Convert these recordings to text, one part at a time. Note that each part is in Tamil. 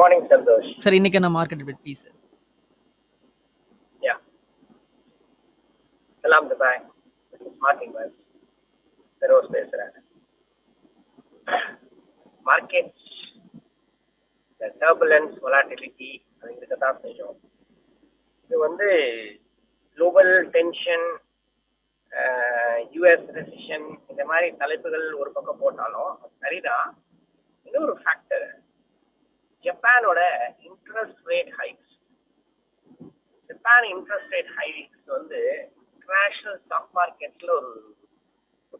மார்னிங் சந்தோஷ் சார் இன்னைக்கு என்ன மார்க்கெட் பிட் ப்ளீஸ் சார் யா சலாம் துபாய் மார்க்கிங் பாய் ஃபெரோஸ் பேசுகிறேன் மார்க்கெட் டர்புலன்ஸ் வொலாட்டிலிட்டி அது இருக்க தான் செய்யும் இது வந்து குளோபல் டென்ஷன் யூஎஸ் ரெசிஷன் இந்த மாதிரி தலைப்புகள் ஒரு பக்கம் போட்டாலும் சரிதான். இன்னொரு factor ஜப்பானோட interest rate hikes Japan interest rate hikes வந்து இன்டர்நேஷனல் ஸ்டாக் மார்க்கெட்ல ஒரு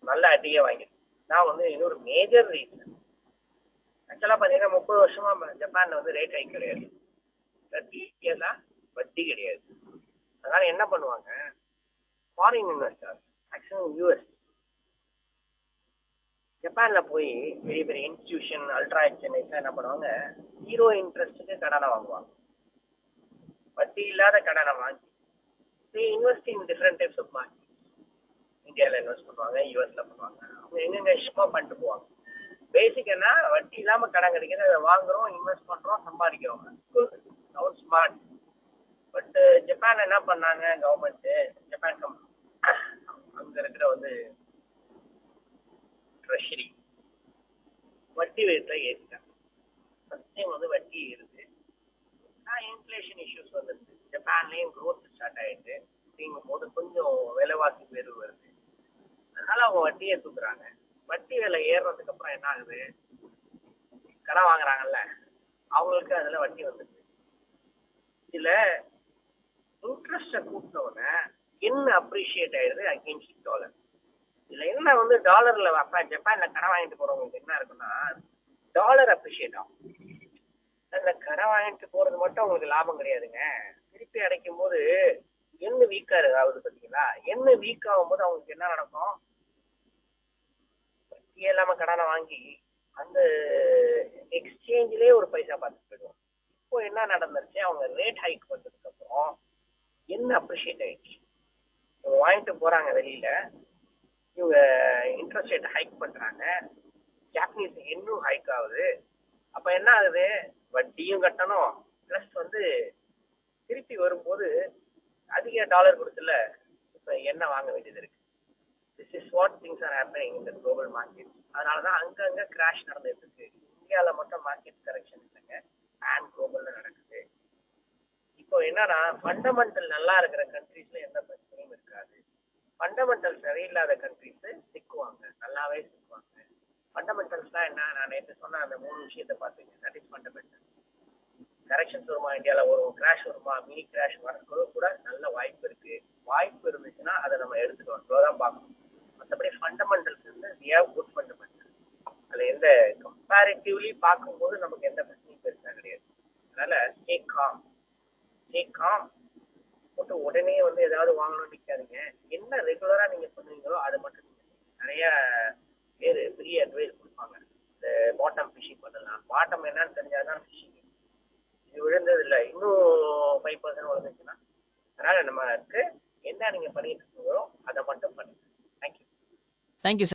நல்ல அடியை வாங்கிருக்கு. நான் வந்து இன்னொரு மேஜர் ரீசன் ஆக்சுவலாக பார்த்தீங்கன்னா முப்பது வருஷமா ஜப்பான்ல வந்து ரேட் ஹைக் கிடையாது. ரத்தியெல்லாம் வட்டி கிடையாது. அதனால என்ன பண்ணுவாங்க? ஃபாரின் இன்வெஸ்டர் ஆக்சுவலி யூஎஸ் ஜப்பான்ல போய் பெரிய பெரிய இன்ஸ்டிடியூஷன் அல்ட்ரா சென்னைஸ்ல என்ன பண்ணுவாங்க? ஜீரோ இன்ட்ரெஸ்ட்டுக்கு கடனை வாங்குவாங்க. வட்டி இல்லாத கடனை வாங்கி they invest different different of of இந்தியாவில் இன்வெஸ்ட் பண்ணுவாங்க யூஎஸ்ல பண்ணுவாங்க. அவங்க எங்கெங்க இஷ்டமா பண்ணிட்டு போவாங்க. பேசிக் என்ன வட்டி இல்லாம கடன் கிடைக்கிறது அதை வாங்குறோம் இன்வெஸ்ட் பண்றோம் சம்பாதிக்கிறோம். அவர் ஸ்மார்ட் பட் ஜப்பான் என்ன பண்ணாங்க கவர்மெண்ட் ஜப்பான் கம் அங்க இருக்கிற வந்து வட்டி ரேட்டை ஏற்றிட்டாங்க ஃபர்ஸ்ட் டைம் வந்து வட்டி ஏறுது. இன்ஃப்ளேஷன் இஷ்யூஸ் வந்துருச்சு. ஜப்பான்லேயும் க்ரோத் ஸ்டார்ட் ஆகிட்டு அப்படிங்கும் போது கொஞ்சம் விலைவாசி உயர்வு வருது. அதனால அவங்க வட்டியை தூக்குறாங்க. வட்டி விலை ஏறுறதுக்கு அப்புறம் என்ன ஆகுது? கடன் வாங்குறாங்கல்ல அவங்களுக்கு அதுல வட்டி வந்துருது. இதுல இன்ட்ரெஸ்ட்டை கூப்பிட்டவுடனே உடனே என்ன அப்ரிஷியேட் ஆயிடுது அகேன்ஸ்ட் டாலர் இதுல என்ன வந்து டாலர்ல அப்ப ஜப்பான்ல கடன் வாங்கிட்டு போறவங்களுக்கு என்ன இருக்குன்னா டாலர் அப்ரிஷியேட் ஆகும். அதில் கடன் வாங்கிட்டு போறது மட்டும் உங்களுக்கு லாபம் கிடையாதுங்க. திருப்பி அடைக்கும் போது என்ன வீக்காக ஆகுது பார்த்தீங்களா? என்ன வீக் ஆகும்போது அவங்களுக்கு என்ன நடக்கும்? வட்டி இல்லாமல் கடனை வாங்கி அந்த எக்ஸ்சேஞ்சிலே ஒரு பைசா பார்த்துட்டு போயிடுவோம் இப்போ என்ன நடந்துருச்சு? அவங்க ரேட் ஹைக் வந்ததுக்கப்புறம் என்ன அப்ரிஷியேட் ஆயிடுச்சு. இவங்க வாங்கிட்டு போகிறாங்க வெளியில. இவங்க இன்ட்ரெஸ்ட் ரேட் ஹைக் பண்ணுறாங்க ஜாப்பனீஸ் இன்னும் ஹைக் ஆகுது. அப்ப என்ன ஆகுது? வட்டியும் கட்டணும். பிளஸ் வந்து திருப்பி வரும்போது அதிக டாலர் கொடுத்துல இப்ப எண்ணெய் வாங்க வேண்டியது இருக்கு. This is what things are happening இந்த குளோபல் மார்க்கெட் அதனாலதான் அங்கங்க கிராஷ் நடந்துட்டு இருக்கு. இந்தியாவில் மட்டும் மார்க்கெட் கரெக்ஷன் இல்லைங்க. அண்ட் குளோபல்ல நடக்குது. இப்போ என்னன்னா ஃபண்டமெண்டல் நல்லா இருக்கிற கண்ட்ரீஸ்ல எந்த பிரச்சனையும் இருக்காது. ஃபண்டமெண்டல் சரியில்லாத கண்ட்ரீஸ் சிக்குவாங்க. நல்லாவே சிக்குவாங்க. ஃபண்டமெண்டல்ஸ்லாம் என்ன? நான் நேற்று சொன்ன அந்த மூணு விஷயத்தை பார்த்தீங்க. தட் இஸ் ஃபண்டமெண்டல் கரெக்ஷன்ஸ் வருமா இந்தியாவில் ஒரு கிராஷ் வருமா? மினி கிராஷ் வரக்கூட கூட நல்ல வாய்ப்பு இருக்கு. வாய்ப்பு இருந்துச்சுன்னா அதை நம்ம எடுத்துக்கணும் இவ்வளோ தான் பார்க்கணும். மற்றபடி ஃபண்டமெண்டல்ஸ் வந்து வி ஹேவ் குட் ஃபண்டமெண்டல் அதில் எந்த கம்பேரிட்டிவ்லி பார்க்கும்போது நமக்கு எந்த பிரச்சனையும் பெருசாக கிடையாது. அதனால ஸ்டே காம் ஸ்டே காம் போட்டு உடனே வந்து ஏதாவது வாங்கணும்னு நிற்காதீங்க என்ன ரெகுலராக நீங்கள் பண்ணுவீங்களோ அதை மட்டும் நீங்க நிறைய பேர் பெரிய அட்வைஸ் கொடுப்பாங்க. இந்த பாட்டம் ஃபிஷிங் பண்ணலாம். பாட்டம் என்னன்னு தெரிஞ்சாதான் ஃபிஷிங் இது விழுந்தது இல்லை இன்னும் ஃபைவ் பர்சன்ட் விழுந்துச்சுன்னா அதனால நம்ம இருக்கு என்ன நீங்க பண்ணிட்டு இருக்கீங்களோ அதை மட்டும் பண்ணுங்க. Thank you thank you sir